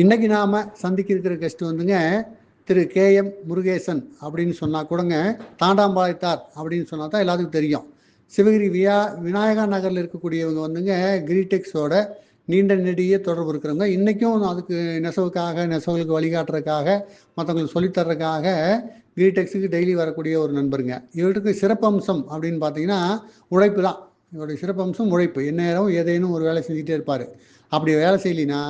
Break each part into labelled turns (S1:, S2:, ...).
S1: இன்னைக்கு நாம சந்திக்க இருக்கிற கெஸ்ட் வந்துங்க திரு கே எம் முருகேசன் அப்படின்னு சொன்னா கூடங்க தாண்டாம்பாளையத்தார் அப்படின்னு சொன்னா தான் எல்லாத்துக்கும் தெரியும். சிவகிரி வியா விநாயகா நகரில் இருக்கக்கூடியவங்க வந்துங்க கிரீடெக்ஸோட நீண்ட நெடிய தொடர்பு இருக்கிறவங்க. இன்றைக்கும் அதுக்கு நெசவுக்காக நெசவுகளுக்கு வழிகாட்டுறதுக்காக மற்றவங்களுக்கு சொல்லித்தர்றதுக்காக கிரீடெக்ஸுக்கு டெய்லி வரக்கூடிய ஒரு நண்பருங்க. இவருக்கு சிறப்பம்சம் அப்படின்னு பார்த்தீங்கன்னா உழைப்பு தான். இவருடைய சிறப்பம்சம் உழைப்பு. எந்நேரம் ஏதேனும் ஒரு வேலை செஞ்சுட்டே இருப்பார். அப்படி வேலை செய்யலினா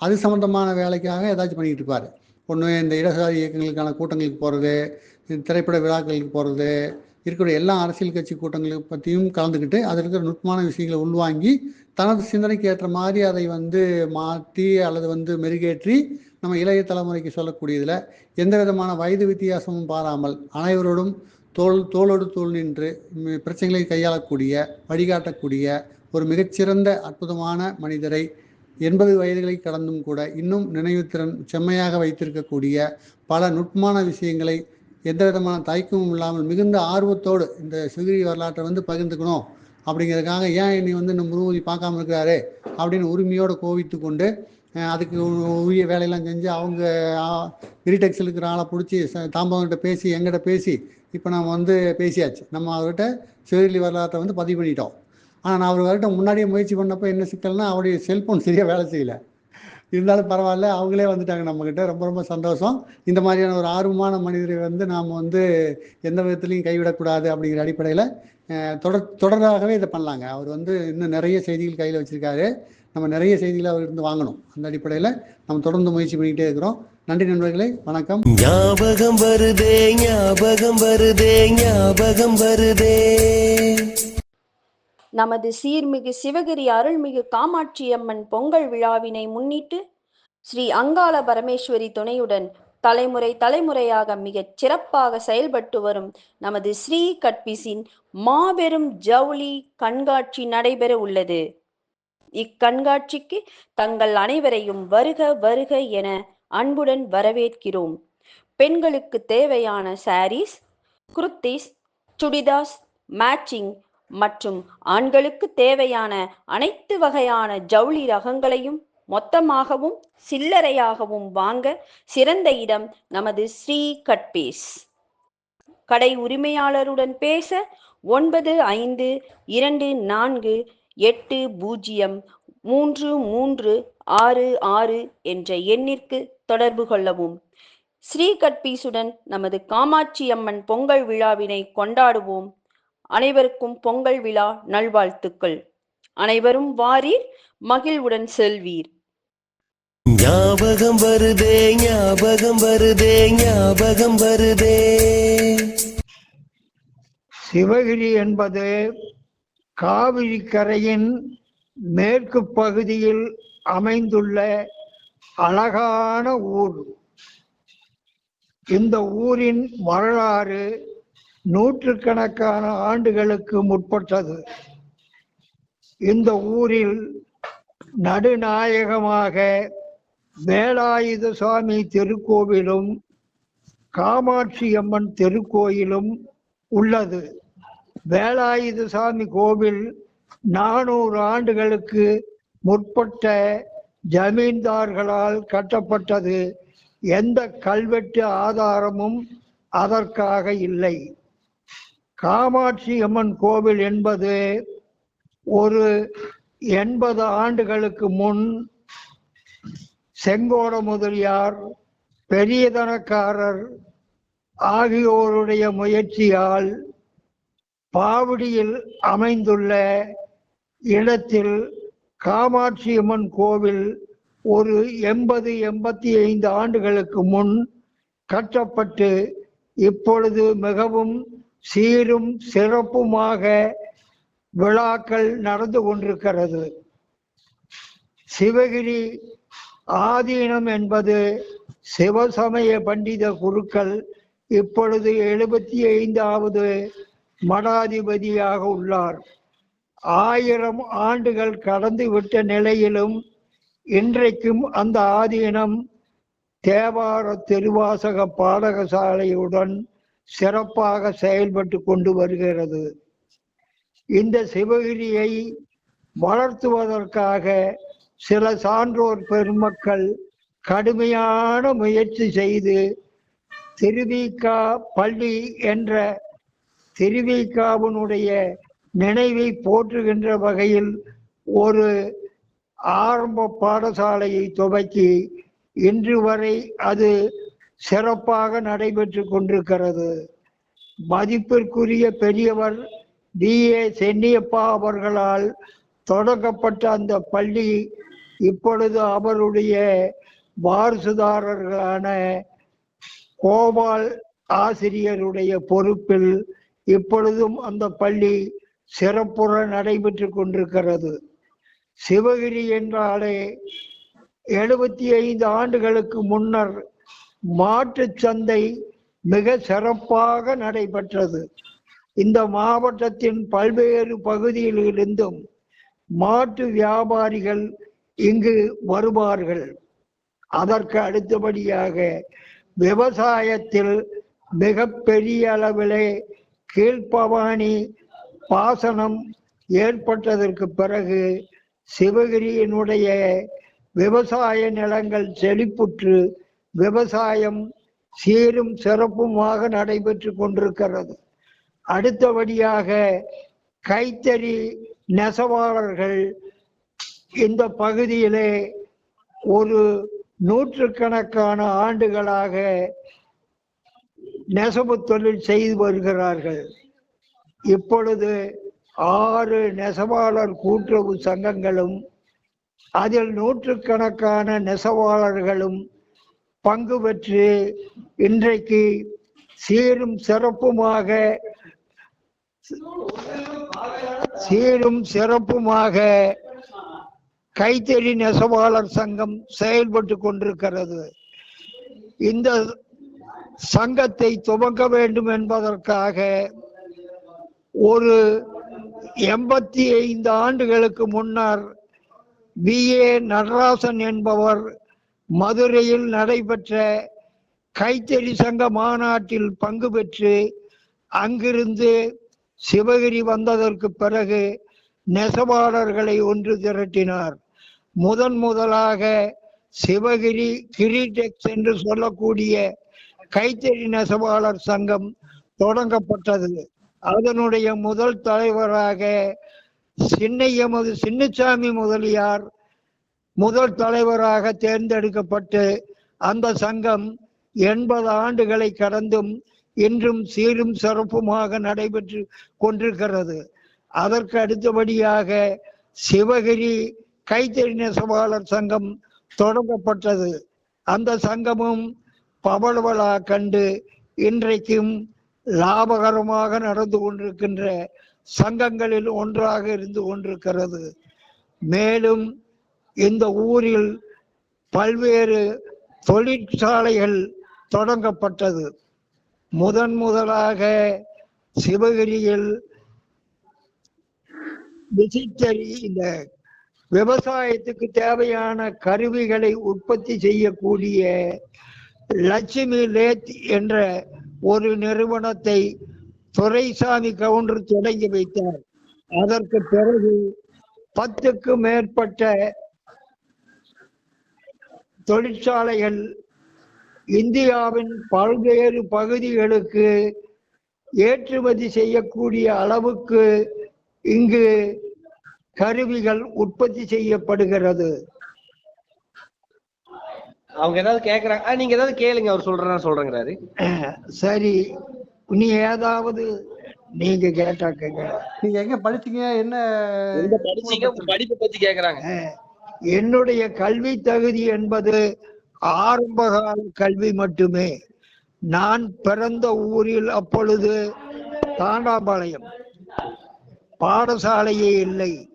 S1: அது சம்மந்தமான வேலைக்காக ஏதாச்சும் பண்ணிக்கிட்டு இருப்பார். ஒன்று இந்த இடதுசாரி இயக்கங்களுக்கான கூட்டங்களுக்கு போகிறது திரைப்பட விழாக்களுக்கு போகிறது இருக்கக்கூடிய எல்லா அரசியல் கட்சி கூட்டங்களை பற்றியும் கலந்துக்கிட்டு அதில் இருக்கிற நுட்பமான விஷயங்களை உள்வாங்கி தனது சிந்தனைக்கு ஏற்ற மாதிரி அதை வந்து மாற்றி அல்லது வந்து மெருகேற்றி நம்ம இளைய தலைமுறைக்கு சொல்லக்கூடியதில் எந்த விதமான வயது வித்தியாசமும் பாராமல் அனைவரோடும் தோல் தோளோடு தோல் நின்று பிரச்சனைகளை கையாளக்கூடிய வழிகாட்டக்கூடிய ஒரு மிகச்சிறந்த அற்புதமான மனிதரை எண்பது வயதுகளை கடந்தும் கூட இன்னும் நினைவுத்திறன் செம்மையாக வைத்திருக்கக்கூடிய பல நுட்பமான விஷயங்களை எந்த விதமான தயக்கமும் இல்லாமல் மிகுந்த ஆர்வத்தோடு இந்த சிகிரி வரலாற்றை வந்து பகிர்ந்துக்கணும் அப்படிங்கிறதுக்காக ஏன் என்னை வந்து இந்த முருகதி பார்க்காம இருக்கிறாரு அப்படின்னு உரிமையோடு கோவித்து கொண்டு அதுக்கு உரிய வேலையெல்லாம் செஞ்சு அவங்க கிரிடெக்ஸில் இருக்கிற ஆளை பிடிச்சி தாம்பவங்கிட்ட பேசி எங்கிட்ட பேசி இப்போ நம்ம வந்து பேசியாச்சு. நம்ம அவர்கிட்ட சிவகிரி வரலாற்றை வந்து பதிவு பண்ணிட்டோம். ஆனால் நான் அவர்கிட்ட முன்னாடியே முயற்சி பண்ணப்போ என்ன சிக்கல்னா அவருடைய செல்ஃபோன் சரியாக வேலை செய்யல. இருந்தாலும் பரவாயில்ல அவங்களே வந்துட்டாங்க நம்மக்கிட்ட ரொம்ப ரொம்ப சந்தோஷம். இந்த மாதிரியான ஒரு ஆர்வமான மனிதரை வந்து நாம் வந்து எந்த விதத்துலையும் கைவிடக்கூடாது அப்படிங்கிற அடிப்படையில் தொடர் தொடராகவே இதை பண்ணலாங்க. அவர் வந்து இன்னும் நிறைய செய்திகள் கையில் வச்சிருக்காரு. நம்ம நிறைய செய்திகளை அவர்கிட்ட வாங்கணும். அந்த அடிப்படையில் நம்ம தொடர்ந்து முயற்சி பண்ணிக்கிட்டே இருக்கிறோம். நன்றி நண்பர்களே வணக்கம்.
S2: ஞாபகம் வருதே ஞாபகம் வருதே ஞாபகம் வருதே.
S3: நமது சீர்மிகு சிவகிரி அருள்மிகு காமாட்சியம்மன் பொங்கல் விழாவினை முன்னிட்டு ஸ்ரீ அங்காள பரமேஸ்வரி துணையுடன் தலைமுறை தலைமுறையாக மிகச் சிறப்பாக செயல்பட்டு வரும் நமது ஸ்ரீ கட்பிஸின் மாபெரும் ஜவுளி கண்காட்சி நடைபெற உள்ளது. இக்கண்காட்சிக்கு தங்கள் அனைவரையும் வருக வருக என அன்புடன் வரவேற்கிறோம். பெண்களுக்கு தேவையான சாரீஸ் குர்த்திஸ் சுடிதாஸ் மேட்சிங் மற்றும் ஆண்களுக்கு தேவையான அனைத்து வகையான ஜவுளி ரகங்களையும் மொத்தமாகவும் சில்லறையாகவும் வாங்க சிறந்த இடம் நமது ஸ்ரீ கட்பீஸ். கடை உரிமையாளருடன் பேச ஒன்பது ஐந்து இரண்டு நான்கு எட்டு பூஜ்ஜியம் மூன்று மூன்று ஆறு ஆறு என்ற எண்ணிற்கு தொடர்பு கொள்ளவும். ஸ்ரீ கட்பீசுடன் நமது காமாட்சி அம்மன் பொங்கல் விழாவினை கொண்டாடுவோம். அனைவருக்கும் பொங்கல் விழா நல்வாழ்த்துக்கள். அனைவரும் வாரீர் மகிழ்வுடன் செல்வீர்.
S2: ஞாபகம் வருதே ஞாபகம் வருதே ஞாபகம் வருதே.
S4: சிவகிரி என்பது காவிரி கரையின் மேற்கு பகுதியில் அமைந்துள்ள அழகான ஊர். இந்த ஊரின் வரலாறு நூற்றுக்கணக்கான ஆண்டுகளுக்கு முற்பட்டது. இந்த ஊரில் நடுநாயகமாக வேலாயுத சுவாமி திருக்கோவிலும் காமாட்சி அம்மன் திருக்கோயிலும் உள்ளது. வேலாயுத சாமி கோவில் நானூறு ஆண்டுகளுக்கு முற்பட்ட ஜமீன்தார்களால் கட்டப்பட்டது. எந்த கல்வெட்டு ஆதாரமும் அதற்காக இல்லை. காமாட்சி அம்மன் கோவில் என்பது ஒரு எண்பது ஆண்டுகளுக்கு முன் செங்கோட முதலியார் பெரியதனக்காரர் ஆகியோருடைய முயற்சியால் பாவடியில் அமைந்துள்ள இடத்தில் காமாட்சி அம்மன் கோவில் ஒரு எண்பது எண்பத்தி ஐந்து ஆண்டுகளுக்கு முன் கட்டப்பட்டு இப்பொழுது மிகவும் சீரும் சிறப்புமாக விழாக்கள் நடந்து கொண்டிருக்கிறது. சிவகிரி ஆதீனம் என்பது சிவசமய பண்டித குருக்கள் இப்பொழுது எழுபத்தி ஐந்தாவது மடாதிபதியாக உள்ளார். ஆயிரம் ஆண்டுகள் கடந்து விட்ட நிலையிலும் இன்றைக்கும் அந்த ஆதீனம் தேவார திருவாசக பாடகசாலையுடன் சிறப்பாக செயல்பட்டு கொண்டு வருகிறது. இந்த சிவகிரியை வளர்த்துவதற்காக சில சான்றோர் பெருமக்கள் கடுமையான முயற்சி செய்து திருவிகா பள்ளி என்ற திருவிகாவினுடைய நினைவை போற்றுகின்ற வகையில் ஒரு ஆரம்ப பாடசாலையை துவக்கி இன்று வரை அது சிறப்பாக நடைபெற்று கொண்டிருக்கிறது. மதிப்பிற்குரிய பெரியவர் பி ஏ. சென்னியப்பா அவர்களால் தொடங்கப்பட்ட அந்த பள்ளி இப்பொழுது அவருடைய வாரிசுதாரர்களான கோபால் ஆசிரியருடைய பொறுப்பில் இப்பொழுதும் அந்த பள்ளி சிறப்புற நடைபெற்று கொண்டிருக்கிறது. சிவகிரி என்றாலே எழுபத்தி ஐந்து ஆண்டுகளுக்கு முன்னர் மாட்டுச் சந்தை மிக சிறப்பாக நடைபெற்றது. இந்த மாவட்டத்தின் பல்வேறு பகுதிகளிலிருந்தும் மாட்டு வியாபாரிகள் இங்கு வருவார்கள். அதற்கு அடுத்தபடியாக விவசாயத்தில் மிக பெரிய அளவிலே கீழ்ப்பவானி பாசனம் ஏற்பட்டதற்கு பிறகு சிவகிரியினுடைய விவசாய நிலங்கள் செழிப்புற்று விவசாயம் சீரும் சிறப்புமாக நடைபெற்று கொண்டிருக்கிறது. அடுத்தபடியாக கைத்தறி நெசவாளர்கள் இந்த பகுதியிலே ஒரு நூற்றுக்கணக்கான ஆண்டுகளாக நெசவு தொழில் செய்து வருகிறார்கள். இப்பொழுது ஆறு நெசவாளர் கூட்டுறவு சங்கங்களும் அதில் நூற்றுக்கணக்கான நெசவாளர்களும் பங்கு பெற்று இன்றைக்கு சீரும் சிறப்புமாக சீரும் சிறப்புமாக கைத்தறி நெசவாளர் சங்கம் செயல்பட்டு கொண்டிருக்கிறது. இந்த சங்கத்தை துவங்க வேண்டும் என்பதற்காக ஒரு எண்பத்தி ஐந்து ஆண்டுகளுக்கு முன்னர் பி ஏ நடராசன் என்பவர் மதுரையில் நடைபெற்ற கைத்தறி சங்க மாநாட்டில் பங்கு பெற்று அங்கிருந்து சிவகிரி வந்ததற்கு பிறகு நெசவாளர்களை ஒன்று திரட்டினார். முதன் முதலாக சிவகிரி கிரிடெக்ஸ் என்று சொல்லக்கூடிய கைத்தறி நெசவாளர் சங்கம் தொடங்கப்பட்டது. அதனுடைய முதல் தலைவராக சின்னையமது சின்னசாமி முதலியார் முதல் தலைவராக தேர்ந்தெடுக்கப்பட்டு அந்த சங்கம் எண்பது ஆண்டுகளை கடந்தும் இன்றும் சீரும் சிறப்புமாக நடைபெற்று கொண்டிருக்கிறது. அதற்கு அடுத்தபடியாக சிவகிரி கைத்தறி நெசவாளர் சங்கம் தொடங்கப்பட்டது. அந்த சங்கமும் பவளவலா கண்டு இன்றைக்கும் லாபகரமாக நடந்து கொண்டிருக்கின்ற சங்கங்களில் ஒன்றாக இருந்து கொண்டிருக்கிறது. மேலும் இந்த ஊரில் பல்வேறு தொழிற்சாலைகள் தொடங்கப்பட்டது. முதன் முதலாக சிவகிரியில் விசித்தறி இந்த விவசாயத்துக்கு தேவையான கருவிகளை உற்பத்தி செய்யக்கூடிய லட்சுமி லேத் என்ற ஒரு நிறுவனத்தை துரைசாமி கவுண்டர் தொடங்கி வைத்தார். அதற்கு பிறகு பத்துக்கு மேற்பட்ட தொழிற்சாலைகள் இந்தியாவின் பல்வேறு பகுதிகளுக்கு ஏற்றுமதி செய்யக்கூடிய அளவுக்கு இங்கு கருவிகள் உற்பத்தி செய்யப்படுகிறது.
S5: அவங்க ஏதாவது கேக்குறாங்க. நீங்க ஏதாவது கேளுங்க அவர் சொல்றேன் சொல்றேங்கிறாரு.
S4: சரி நீ ஏதாவது நீங்க கேட்டா கேட்க
S1: நீங்க எங்க படிச்சீங்க? என்ன
S5: எங்க படிச்சீங்க? படிப்பை பத்தி கேக்குறாங்க.
S4: என்னுடைய கல்வி தகுதி என்பது ஆரம்பகால கல்வி மட்டுமே. நான் பிறந்த ஊரில் அப்பொழுது தாண்டாபாளையம் பாடசாலையே இல்லை.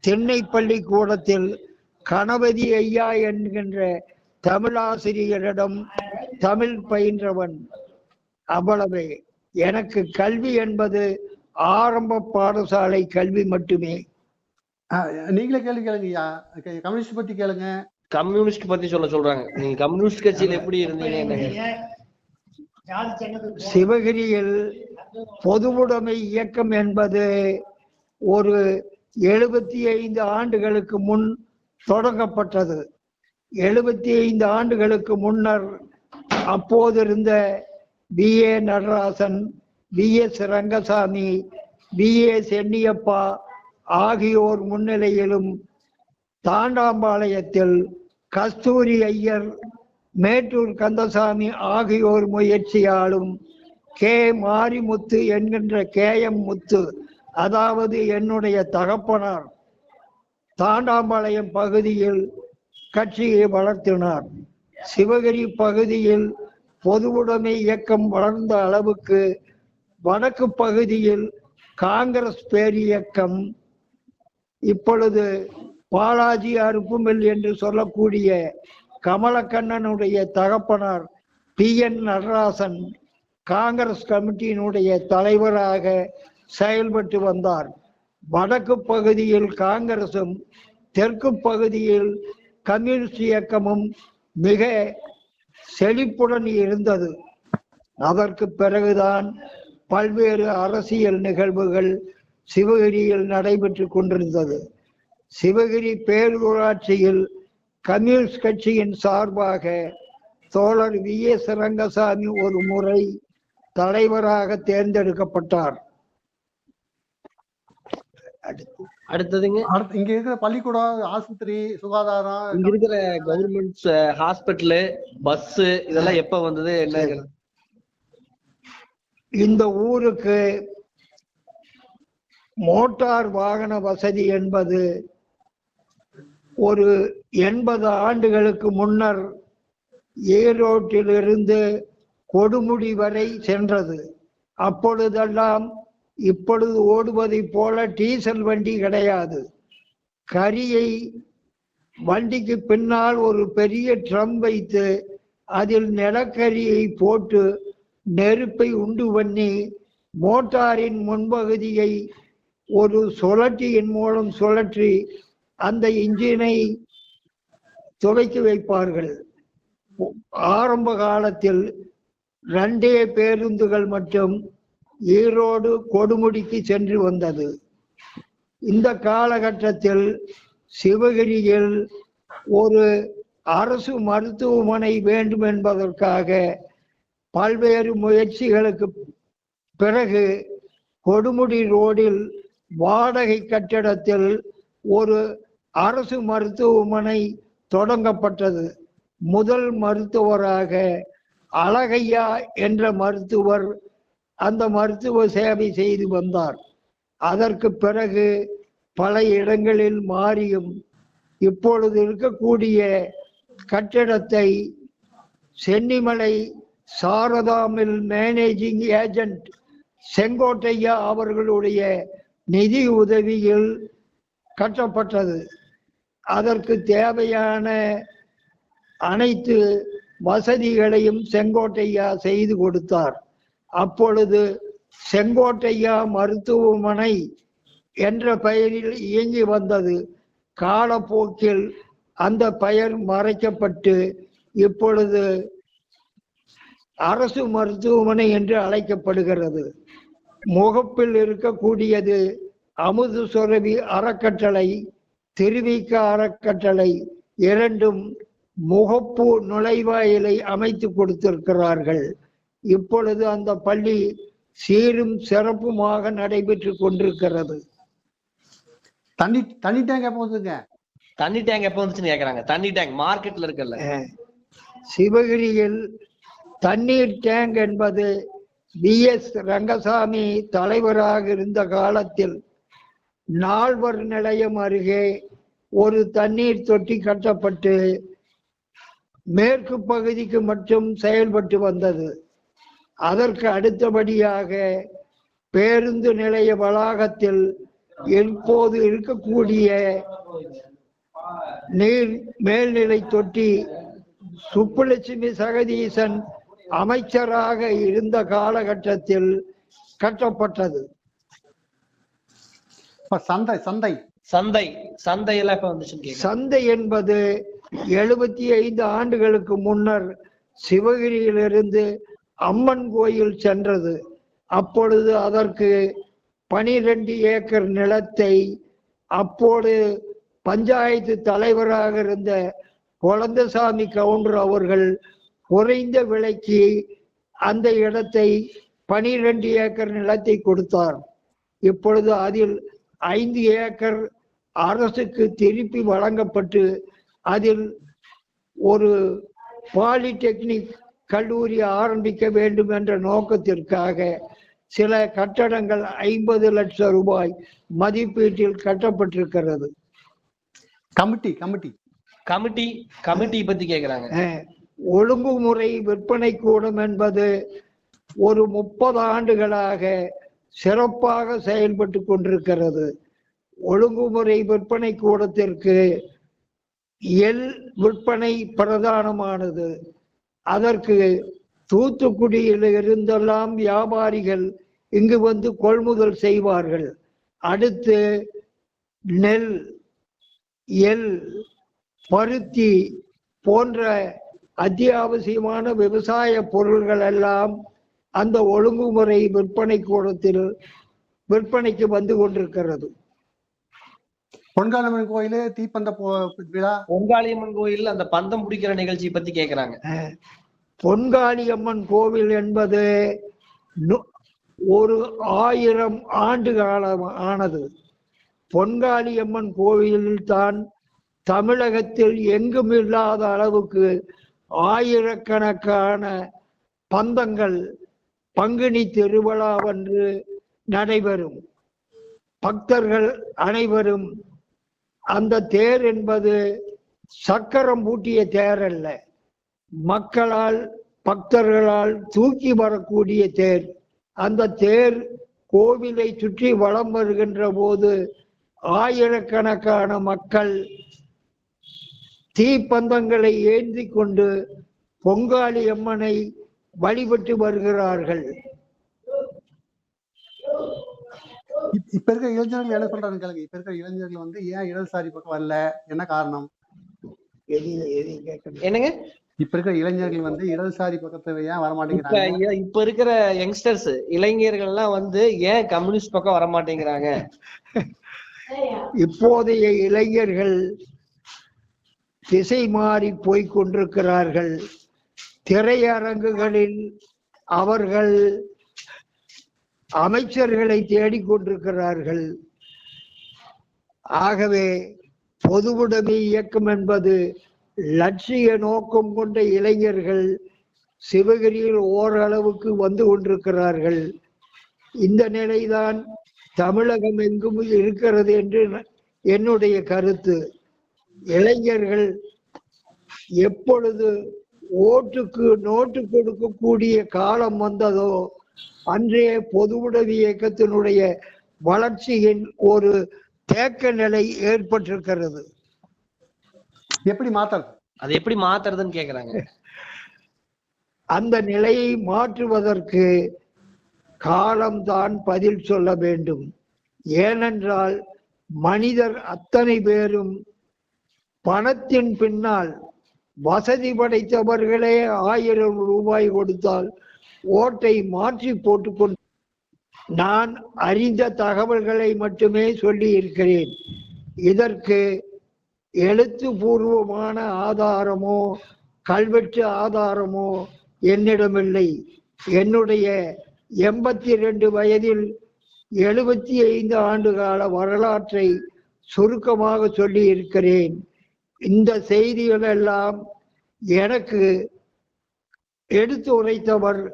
S4: திண்ணை பள்ளிக்கூடத்தில் கணபதி ஐயா என்கின்ற தமிழாசிரியரிடம் தமிழ் பயின்றவன் அவ்வளவே. எனக்கு கல்வி என்பது ஆரம்ப பாடசாலை கல்வி மட்டுமே.
S1: நீங்களே கேள்வி கேளுங்கய்யா க- கம்யூனிஸ்ட் பத்தி கேளுங்க.
S5: கம்யூனிஸ்ட் பத்தி சொல்ல சொல்றாங்க. நீங்க கம்யூனிஸ்ட் கட்சியில எப்படி இருந்தீங்க என்ன?
S4: சிவகிரியில் பொதுவுடைமை இயக்கம் என்பது ஒரு எழுபத்தி ஐந்து ஆண்டுகளுக்கு முன் தொடங்கப்பட்டது. எழுபத்தி ஐந்து ஆண்டுகளுக்கு முன்னர் அப்போதிருந்த P A. Natarajan P S. Rangasamy P A Senniyappa ஆகியோர் முன்னிலையிலும் தாண்டாம்பாளையத்தில் கஸ்தூரி ஐயர் மேட்டூர் கந்தசாமி ஆகியோர் முயற்சியாலும் கே. மாரிமுத்து என்கின்ற கே. எம். முத்து அதாவது என்னுடைய தகப்பனார் தாண்டாம்பாளையம் பகுதியில் கட்சியை வளர்த்தினார். சிவகிரி பகுதியில் பொதுவுடைமை இயக்கம் வளர்ந்த அளவுக்கு வடக்கு பகுதியில் காங்கிரஸ் பேரியக்கம் இப்பொழுது பாலாஜி அருப்புமில் என்று சொல்லக்கூடிய கமலக்கண்ணனுடைய தகப்பனார் பி என் நடராசன் காங்கிரஸ் கமிட்டியினுடைய தலைவராக செயல்பட்டு வந்தார். வடக்கு பகுதியில் காங்கிரசும் தெற்கு பகுதியில் கம்யூனிஸ்ட் இயக்கமும் மிக செழிப்புடன் இருந்தது. அதற்கு பிறகுதான் பல்வேறு அரசியல் நிகழ்வுகள் சிவகிரியில் நடைபெற்று கொண்டிருந்தது. சிவகிரி பேரூராட்சியில் கம்யூனிஸ்ட் கட்சியின் சார்பாக தோழர் வி. எஸ். ரங்கசாமி ஒரு முறை தலைவராக தேர்ந்தெடுக்கப்பட்டார். அடுத்து
S5: அடுத்ததுங்க.
S1: அடுத்து இங்க இருக்கிற பள்ளிக்கூடம் ஆஸ்பத்திரி சுகாதாரம்.
S5: இங்க இருக்கிற கவர்மெண்ட் ஹாஸ்பிட்டலு பஸ் இதெல்லாம் எப்ப வந்தது? என்ன
S4: இந்த ஊருக்கு மோட்டார் வாகன வசதி என்பது ஒரு எண்பது ஆண்டுகளுக்கு முன்னர் ஈரோட்டிலிருந்து கொடுமுடி வரை சென்றது. அப்பொழுதெல்லாம் இப்பொழுது ஓடுவதைப் போல டீசல் வண்டி கிடையாது. கரியை வண்டிக்கு பின்னால் ஒரு பெரிய ட்ரம் வைத்து அதில் நிலக்கரியை போட்டு நெருப்பை உண்டு பண்ணி மோட்டாரின் முன்பகுதியை ஒரு சுழற்சியின் மூலம் சுழற்றி அந்த இன்ஜினை துவைக்கி வைப்பார்கள். ஆரம்ப காலத்தில் ரெண்டே பேருந்துகள் மட்டும் ஈரோடு கொடுமுடிக்கு சென்று வந்தது. இந்த காலகட்டத்தில் சிவகிரியில் ஒரு அரசு மருத்துவமனை வேண்டும் என்பதற்காக பல்வேறு முயற்சிகளுக்கு பிறகு கொடுமுடி ரோடில் வாடகை கட்டிடத்தில் ஒரு அரசு மருத்துவமனை தொடங்கப்பட்டது. முதல் மருத்துவராக அழகையா என்ற மருத்துவர் அந்த மருத்துவ சேவை செய்து வந்தார். அதற்கு பிறகு பல இடங்களில் மாறியும் இப்பொழுது இருக்கக்கூடிய கட்டிடத்தை சென்னிமலை சாரதாமில் மேனேஜிங் ஏஜென்ட் செங்கோட்டையா அவர்களுடைய நிதி உதவியில் கட்டப்பட்டது. அதற்கு தேவையான அனைத்து வசதிகளையும் செங்கோட்டையா செய்து கொடுத்தார். அப்பொழுது செங்கோட்டையா மருத்துவமனை என்ற பெயரில் இயங்கி வந்தது. காலப்போக்கில் அந்த பெயர் மறைக்கப்பட்டு இப்பொழுது அரசு மருத்துவமனை என்று அழைக்கப்படுகிறது. முகப்பில் இருக்கக்கூடியது அமுது சுரபி அறக்கட்டளை திருவிக்க அறக்கட்டளை இரண்டும் முகப்பு நுழைவாயிலை அமைத்து கொடுத்திருக்கிறார்கள். இப்பொழுது அந்த பள்ளி சீரும் சிறப்புமாக நடைபெற்று கொண்டிருக்கிறது.
S1: தண்ணி தண்ணி டேங்க் எப்போ வந்துங்க
S5: தண்ணி டேங்க் எப்ப வந்துச்சுன்னு கேக்குறாங்க. தண்ணி டேங்க் மார்க்கெட்ல இருக்குல்ல.
S4: சிவகிரியில் தண்ணீர் டேங்க் என்பது பி எஸ். ரங்கசாமி தலைவராக இருந்த காலத்தில் நால்வர் நிலையம் அருகே ஒரு தண்ணீர் தொட்டி கட்டப்பட்டு மேற்கு பகுதிக்கு மட்டும் செயல்பட்டு வந்தது. அதற்கு அடுத்தபடியாக பேருந்து நிலைய வளாகத்தில் இப்போது இருக்கக்கூடிய நீர் மேல்நிலை தொட்டி சுப்புலட்சுமி சகதீசன் அமைச்சராக இருந்த காலகட்டத்தில் கட்டப்பட்டது.
S1: சந்தை சந்தை.
S5: சந்தை சந்தை எல்லாம்
S4: சந்தை என்பது எழுபத்தி ஐந்து ஆண்டுகளுக்கு முன்னர் சிவகிரியிலிருந்து அம்மன் கோயில் சென்றது. அப்பொழுது அதற்கு பனிரெண்டு ஏக்கர் நிலத்தை அப்போது பஞ்சாயத்து தலைவராக இருந்த குழந்தசாமி கவுண்டர் அவர்கள் குறைந்த விலைக்கு அந்த இடத்தை பனிரெண்டு ஏக்கர் நிலத்தை கொடுத்தார். இப்பொழுது அதில் ஐந்து ஏக்கர் அரசுக்கு திருப்பி வழங்கப்பட்டு அதில் ஒரு பாலிடெக்னிக் கல்லூரி ஆரம்பிக்க வேண்டும் என்ற நோக்கத்திற்காக சில கட்டடங்கள் ஐம்பது லட்சம் ரூபாய் மதிப்பீட்டில் கட்டப்பட்டிருக்கிறது.
S1: Committee committee.
S5: கமிட்டி கமிட்டி பத்தி கேக்குறாங்க.
S4: ஒழுங்குமுறை விற்பனை கூடம் என்பது ஒரு முப்பது ஆண்டுகளாக சிறப்பாக செயல்பட்டு கொண்டிருக்கிறது. ஒழுங்குமுறை விற்பனை கூடத்திற்கு எல் விற்பனை பிரதானமானது. அதற்கு தூத்துக்குடியில் இருந்தெல்லாம் வியாபாரிகள் இங்கு வந்து கொள்முதல் செய்வார்கள். அடுத்து நெல் எல் பருத்தி போன்ற அத்தியாவசியமான விவசாய பொருள்கள் எல்லாம் அந்த ஒழுங்குமுறை விற்பனை கூடத்தில் விற்பனைக்கு வந்து கொண்டிருக்கிறது.
S1: பொன்காலம்மன் கோயிலு தீப்பந்த விழா?
S5: பொங்காளியம்மன் கோயில் அந்த பந்தம் பிடிக்கிற நிகழ்ச்சி பத்தி கேக்குறாங்க.
S4: பொன்காளியம்மன் கோவில் என்பது நு- ஒரு ஆயிரம் ஆண்டு காலம் ஆனது. பொன்காளியம்மன் கோவிலில் தான் தமிழகத்தில் எங்கும் இல்லாத அளவுக்கு ஆயிரக்கணக்கான பந்தங்கள் பங்குனி திருவிழாவன்று நடைபெறும். பக்தர்கள் அனைவரும் அந்த தேர் என்பது சக்கரம் பூட்டிய தேர் அல்ல. மக்களால் பக்தர்களால் தூக்கி வரக்கூடிய தேர். அந்த தேர் கோவிலை சுற்றி வலம் வருகின்ற போது ஆயிரக்கணக்கான மக்கள் தீப்பந்தங்களை ஏந்தி கொண்டு பொங்காளி அம்மனை வழிபட்டு வருகிறார்கள்.
S1: இப்- இப்ப இருக்க இளைஞர்கள் என்ன சொல்றாங்க கேளுங்க. இப்ப இருக்க இளைஞர்கள் வந்து ஏன் இடதுசாரி பக்கம் வரல? என்ன காரணம்?
S5: என்னங்க?
S1: இப்ப இருக்க இளைஞர்கள் வந்து இடதுசாரி பக்கத்துல ஏன்
S5: இப்ப
S1: வரமாட்டேங்கிறாங்க
S5: இ- இப்ப இருக்கிற யங்ஸ்டர்ஸ் இளைஞர்கள் எல்லாம் வந்து ஏன் கம்யூனிஸ்ட் பக்கம் வர மாட்டேங்கிறாங்க
S4: இப்போதைய இளைஞர்கள் திசை மாறி போய்க் கொண்டிருக்கிறார்கள். திரையரங்குகளில் அவர்கள் அமைச்சர்களை தேடிக்கொண்டிருக்கிறார்கள் ஆகவே பொதுவுடைமை இயக்கம் என்பது லட்சிய நோக்கம் கொண்ட இளைஞர்கள் சிவகிரியில் ஓரளவுக்கு வந்து கொண்டிருக்கிறார்கள். இந்த நிலைதான் தமிழகம் எங்கும் இருக்கிறது என்று ந- என்னுடைய கருத்து. இளைஞர்கள் எப்பொழுது ஓட்டுக்கு நோட்டு கொடுக்கக்கூடிய காலம் வந்ததோ அன்றைய பொதுவுடைமை இயக்கத்தினுடைய வளர்ச்சியின் ஒரு தேக்க நிலை ஏற்பட்டிருக்கிறது.
S1: எப்படி மாத்துறது
S5: அது எப்படி மாத்துறதுன்னு கேக்குறாங்க.
S4: அந்த நிலையை மாற்றுவதற்கு காலம்தான் பதில் சொல்ல வேண்டும். ஏனென்றால் மனிதர் அத்தனை பேரும் பணத்தின் பின்னால் வசதி படைத்தவர்களே ஆயிரம் ரூபாய் கொடுத்தால் ஓட்டை மாற்றி போட்டுக்கொண்டு நான் அறிந்த தகவல்களை மட்டுமே சொல்லி இருக்கிறேன் இதற்கு எழுத்துப்பூர்வமான ஆதாரமோ கல்வெட்டு ஆதாரமோ என்னிடமில்லை. என்னுடைய எண்பத்தி ரெண்டு வயதில் எழுபத்தி ஐந்து ஆண்டு கால வரலாற்றை சுருக்கமாக சொல்லி இருக்கிறேன் இந்த செய்திகள் எல்லாம் எனக்கு எடுத்து உரைத்தவர்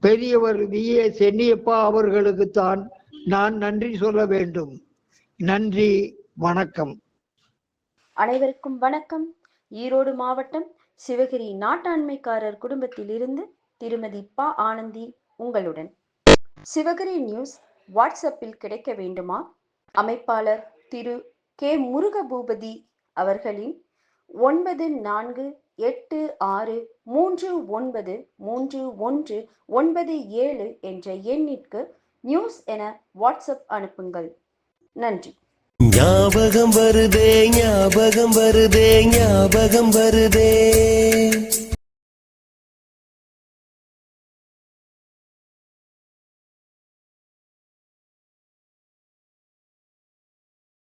S4: பெரியவர் வி. ஏ. சென்னியப்பா அவர்களுக்குத்தான் நான் நன்றி சொல்ல வேண்டும். நன்றி வணக்கம்.
S3: அனைவருக்கும் வணக்கம். ஈரோடு மாவட்டம் சிவகிரி நாட்டாண்மைக்காரர் குடும்பத்தில் இருந்து திருமதி பா. ஆனந்தி உங்களுடன். சிவகிரி நியூஸ் வாட்ஸ்அப்பில் கிடைக்க வேண்டுமா? அமைப்பாளர் திரு கே. முருகபூபதி அவர்களின் ஒன்பது நான்கு எட்டு ஆறு மூன்று ஒன்பது மூன்று ஒன்று ஒன்பது ஏழு என்ற எண்ணிற்கு நியூஸ் என வாட்ஸ்அப் அனுப்புங்கள். நன்றி.
S2: ஞாபகம் வருதே ஞாபகம் வருதே ஞாபகம் வருதே.